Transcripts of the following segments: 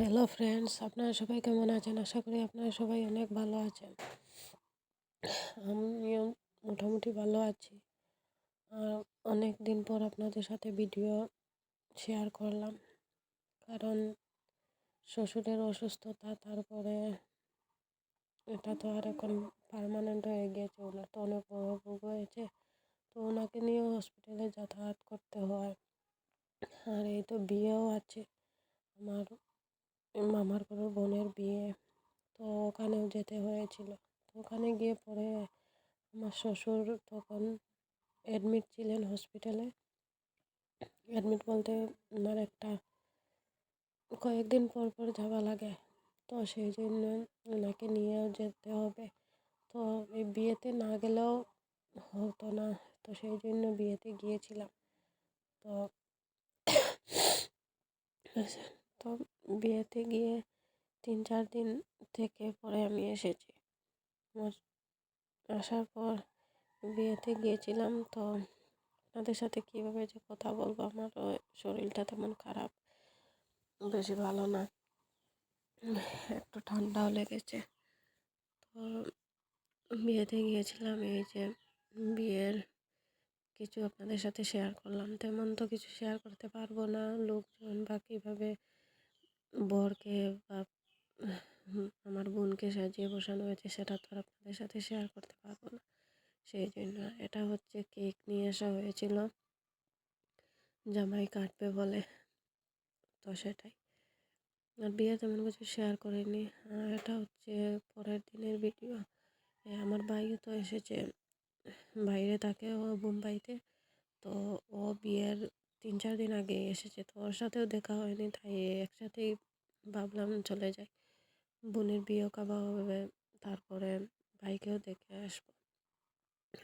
Hello friends আপনারা সবাই কেমন আছেন? আশা করি আপনারা সবাই অনেক ভালো আছেন। আমিও মোটামুটি ভালো আছি। আর অনেক দিন পর আপনাদের সাথে ভিডিও শেয়ার করলাম। কারণ শ্বশুরের অসুস্থতা, তারপরে এটা তো আর এখন পারমানেন্ট হয়ে গিয়েছে ওনার তো অনেক বড় রোগ হয়েছে। তো ওনাকে নিয়েও হসপিটালে যাতায়াত করতে হয়। আর এই তো বিয়েও আছে। আমার মামার কোনো বোনের বিয়ে। তো ওখানেও যেতে হয়েছিল। তো ওখানে গিয়ে পরে আমার শ্বশুর তখন অ্যাডমিট ছিলেন হসপিটালে অ্যাডমিট বলতে ওনার একটা কয়েকদিন পর পর যাওয়া লাগে। তো সেই জন্য ওনাকে নিয়েও যেতে হবে। তো এই বিয়েতে না গেলেও হতো না। তো সেই জন্য বিয়েতে গিয়েছিলাম। তো তো বিয়েতে গিয়ে তিন, চার দিন থেকে পরে আমি এসেছি। আসার পর বিয়েতে গিয়েছিলাম তো আপনাদের সাথে কীভাবে যে কথা বলব আমার শরীরটা তেমন খারাপ, বেশি ভালো না। একটু ঠান্ডাও লেগেছে। তো বিয়েতে গিয়েছিলাম এই যে বিয়ের কিছু আপনাদের সাথে শেয়ার করলাম। তেমন তো কিছু শেয়ার করতে পারব না কীভাবে বরকে বা আমার বোনকে সাজিয়ে বসানো হয়েছে, সেটা তো আপনাদের সাথে শেয়ার করতে পারব না। সেই জন্য এটা হচ্ছে কেক নিয়ে আসা হয়েছিল। জামাই কাটবে বলে। তো সেটাই। আর বিয়ে তেমন কিছু শেয়ার করিনি। এটা হচ্ছে পরের দিনের ভিডিও আমার ভাইও তো এসেছে বাইরে থাকে ও মুম্বাইতে। তো ও বিয়ের তিন চার দিন আগে এসেছে। তো ওর সাথেও দেখা হয়নি, তাই একসাথেই ভাবলাম চলে যাই। বোনের বিয়ে কাবা হবে, তারপরে ভাইকেও দেখে আসব।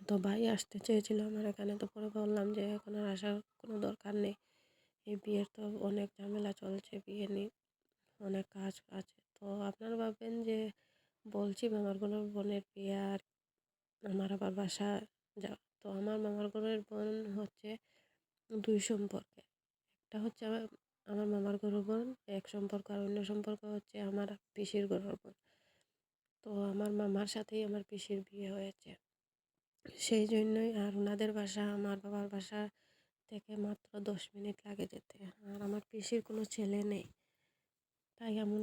তো ভাই আসতে চেয়েছিল আমার এখানে, তো পরে বললাম যে এখন আর আসার কোনো দরকার নেই। এই বিয়ের তো অনেক ঝামেলা চলছে, বিয়ে নিয়ে অনেক কাজ আছে। তো আপনারা ভাববেন যে বলছি মামার বোনের বোনের বিয়ে আর আমার আবার বাসা যা তো আমার মামার বোনের বোন হচ্ছে দুই সম্পর্কে। একটা হচ্ছে আমার আমার মামার গরুর এক সম্পর্ক আর অন্য সম্পর্ক হচ্ছে আমার পিসির গরুর তো আমার মামার সাথেই আমার পিসির বিয়ে হয়েছে। সেই জন্যই আর ওনাদের বাসা, আমার বাবার বাসা থেকে মাত্র দশ মিনিট লাগে যেতে। আর আমার পিসির কোনো ছেলে নেই। তাই এমন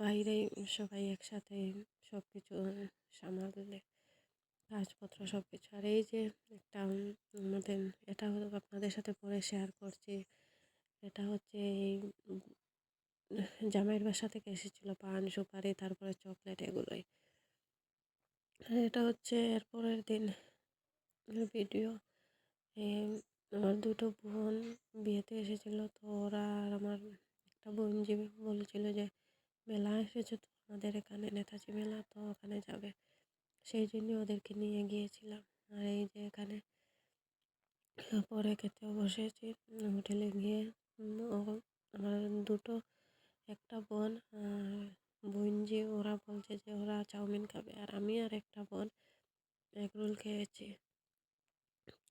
বাইরেই সবাই একসাথে সব কিছু সামালে, কাজপত্র সব কিছু আর এই যে একটা, আমাদের, এটা আপনাদের সাথে পরে শেয়ার করছি। এটা হচ্ছে এই জামাইয়ের বাসা থেকে এসেছিল পান, সুপারি, তারপরে চকলেট এগুলোই। এটা হচ্ছে এরপরের দিন ভিডিও আমার দুটো বোন বিয়েতে এসেছিল, তো ওরা আর আমার একটা বোন যে বলেছিল যে, মেলা এসেছে তো আমাদের এখানে, নেতাজি মেলা তো ওখানে যাবে। সেই জন্য ওদেরকে নিয়ে গিয়েছিলাম। আর এই যে এখানে, পরে খেতেও বসেছি, হোটেলে গিয়ে আমার দুটো, একটা বোন বোন যে ওরা বলছে যে ওরা চাউমিন খাবে, আর আমি আর একটা বোন এগ রোল খেয়েছি।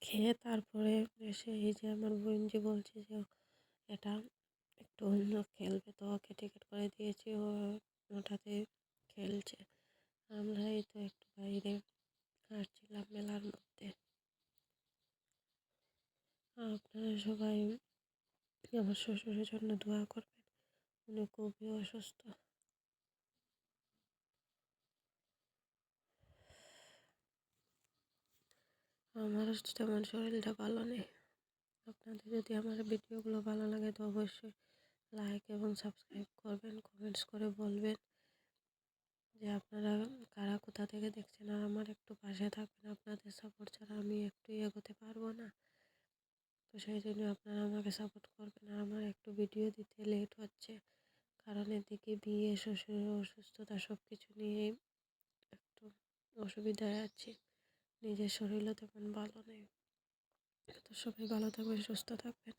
খেয়ে তারপরে এসে এই যে আমার বোন যে বলছে যে এটা একটু অন্য খেলবে, তো ওকে টিকিট করে দিয়েছি, ও ওটাতে খেলছে। আমরা এই তো একটু বাইরে হাঁটছিলাম মেলার মধ্যে। আপনারা সবাই আমার শ্বশুরের জন্য দোয়া করবেন। উনি খুবই অসুস্থ। আমারও তেমন শরীরটা ভালো নেই। আপনাদের যদি আমার ভিডিওগুলো ভালো লাগে তো অবশ্যই লাইক এবং সাবস্ক্রাইব করবেন কমেন্টস করে বলবেন যে আপনারা কারা কোথা থেকে দেখছেন আর আমার একটু পাশে থাকবেন। আপনাদের সাপোর্ট ছাড়া আমি একটু এগোতে পারব না। তো সেই জন্য আপনারা আমাকে সাপোর্ট করবেন আর আমার একটু ভিডিও দিতে লেট হচ্ছে। কারণ এদিকে বিয়ে, শ্বশুর, অসুস্থতা সব কিছু নিয়ে একটু অসুবিধায় আছি। নিজের শরীরও তেমন ভালো নেই। তো সবাই ভালো থাকবেন, সুস্থ থাকবেন।